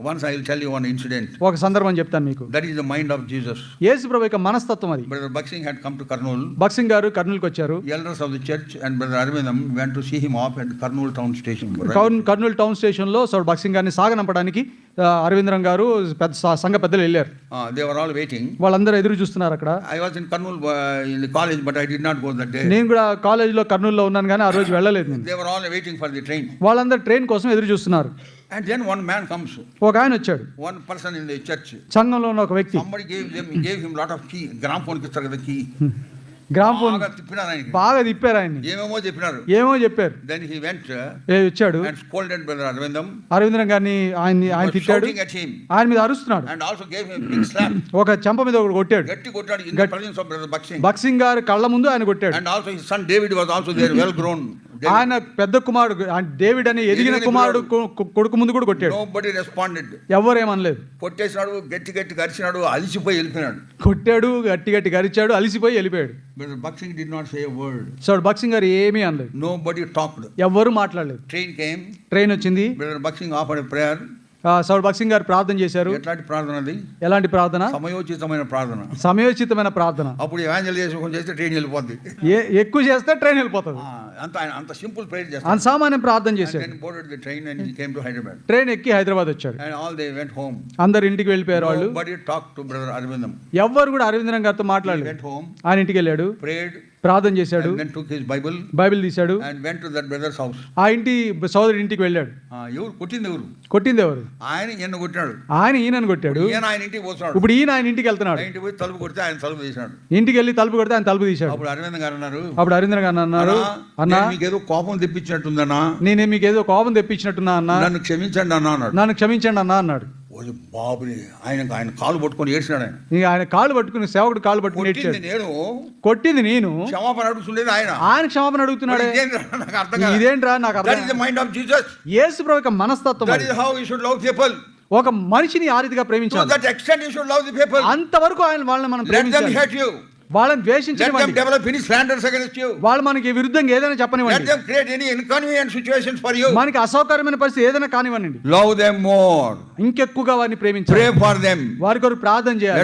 Once I will tell you one incident. ఒక సందర్భం చెప్తాను మీకు That is the mind of Jesus. యేసు ప్రభు యొక్క మనస్తత్వం అది Brother Buxing had come to Kurnool. బక్సింగ్ గారు కర్నూలుకి వచ్చారు Elders of the church and Brother Arvindam went to see him off at Kurnool town station. right? Kurnool Kurnool town స్టేషన్లో so బక్సింగ్ గారిని సాగనంపడానికి అరవింద్రం గారు పెద్ద స- సంఘ పెద్దలు వెళ్ళారు Uh, they were all waiting. వాళ్ళందరూ ఎదురు చూస్తున్నారు అక్కడ I was in Kurnool uh, in the college, but I did not go that day. నేను కూడా కాలేజీలో కర్నూలులో ఉన్నాను కానీ ఆ రోజు వెళ్ళలేదు were all waiting for the train. వాళ్ళందరూ ట్రైన్ కోసం ఎదురు చూస్తున్నారు And then one man comes, ఒక ఆయన వచ్చాడు one person in the church. సంఘంలో ఉన్న ఒక వ్యక్తి Somebody gave them gave him lot of key. గ్రామ్కి ఇస్తారు కదా key. గ్రామ్ ఫోన్ బాగా తిప్పినారు ఆయనకి. బాగా తిప్పారు ఆయన్ని ఏమేమో చెప్పినారు. ఏమో చెప్పారు Then he went uh, ఏ వచ్చాడు and scolded Brother Arvindam. అరవింద్రం గారిని ఆయన was తిట్టాడు ఆయన మీద అరుస్తున్నాడు and also gave him a big slap. ఒక చెంప మీద ఒకటి కొట్టాడు గట్టి కొట్టాడు the గట్- presence of Brother Buxing. Buxing గారు కళ్ళ ముందు ఆయన కొట్టాడు And also his son David was also there, well grown. ఆయన పెద్ద కుమారుడు డేవిడ్ అని ఎదిగిన కుమారుడు కొడుకు ముందు కూడా కొట్టాడు. Nobody responded. ఎవరేమనలేదు. కొట్టేసినాడు గట్టి గట్టి గరిచినాడు అలిసిపోయి వెళ్ళిపోయినాడు. కొట్టాడు గట్టి గట్టి గరిచాడు అలిసిపోయి వెళ్ళిపోయాడు. Did not say a word. So Buxing గారు ఏమీ అనలేదు. Nobody talked. ఎవ్వరూ మాట్లాడలేదు. Train came. ట్రైన్ వచ్చింది. Brother Buxing offered a prayer. ఆ, సౌడ్ బక్సింగ్ గారు ప్రార్థన చేశారు. ఎట్లాంటి ప్రార్థన అది? ఎలాంటి ప్రార్థన? సమయోచితమైన ప్రార్థన. సమయోచితమైన ప్రార్థన. అప్పుడు ఎవాంజలైజేషన్ చేస్తే ట్రైన్ వెళ్ళిపోద్ది. ఏ ఎక్కువ చేస్తే ట్రైన్ వెళ్ళిపోతుంది. అంత అంత సింపుల్ ప్రేయర్ చేస్తాడు. అంత సామాన్యం ప్రార్థన చేశాడు. then boarded the train and he came to Hyderabad. Train ఎక్కి హైదరాబాద్ వచ్చాడు. And all they went home. అందరు ఇంటికి వెళ్ళిపోయారు వాళ్ళు. Nobody talked to Brother Arvindam. ఎవ్వరు కూడా అరవిందరం గారితో మాట్లాడలేదు. went home, ఆయన ఇంటికి వెళ్ళాడు. prayed, ప్రార్థన చేశాడు. Bible బైబిల్ తీశాడు. and went to that brother's house. ఆ ఇంటి సోదరుడి ఇంటికి వెళ్ళాడు. ఎవరు? కొట్టింది ఎవరు? కొట్టింది ఎవరు? ఆయన ఈయన కొట్టినాడు. ఆయన ఈయనని కొట్టాడు. ఈయన ఆయన ఇంటికి పోతున్నాడు. ఇప్పుడు ఈయన ఆయన ఇంటికి వెళ్తున్నాడు. ఇంటికి పోయి తలుపు కొడితే ఆయన తలుపు తీసినాడు ఇంటికి వెళ్ళి తలుపు కొడితే ఆయన తలుపు తీశాడు. అప్పుడు అరవింద్ గారు అన్నారు. అప్పుడు అరవింద్ర గారు అన్నారు. అన్నా "నేను మీకు ఏదో కోపం తెప్పించినట్టుందన్నా? నేనే మీకు ఏదో కోపం తెప్పించినట్టున్నా అన్నా? నన్ను క్షమించండి అన్నా అన్నాడు. నన్ను క్షమించండి అన్నా అన్నాడు. బాబుని ఆయన ఆయన కాలు పట్టుకొని ఏడ్చినాడు ఆయన. ఇక ఆయన కాళ్ళు పట్టుకుని సేవకుడు కాళ్ళు పట్టుకుని ఏడ్చాడు. నేను. కొట్టింది నేను. క్షమాపణ అడుగుతుండేది ఆయన. ఆయన క్షమాపణ అడుగుతున్నాడే? ఇదేంట్రా? నాకు అర్థం కాదు ఇదేంట్రా? నాకు జీసస్ యేసు ప్రభు యొక్క మనస్తత్వం దట్ అది. Is how you should love people ఒక మనిషిని ఆ రీతిగా ప్రేమించాలి. That extent you should love the people అంతవరకు ఆయన వాళ్ళని మనం ప్రేమించాలి. వాళ్ళని let them ద్వేషించనివ్వండి develop any slanders against you వాళ్ళు మనకి విరుద్ధంగా ఏదైనా లెట్ చెప్పనివ్వండి them create any inconvenient situations for you మనకి అసౌకర్యమైన పరిస్థితి ఏదైనా కానివ్వండి. లవ్ దెం మోర్ ఇంకెక్కువగా వారిని ప్రేమించాలి ప్రే ఫర్ దెం వారి కొరకు ప్రార్థన చేయాలి.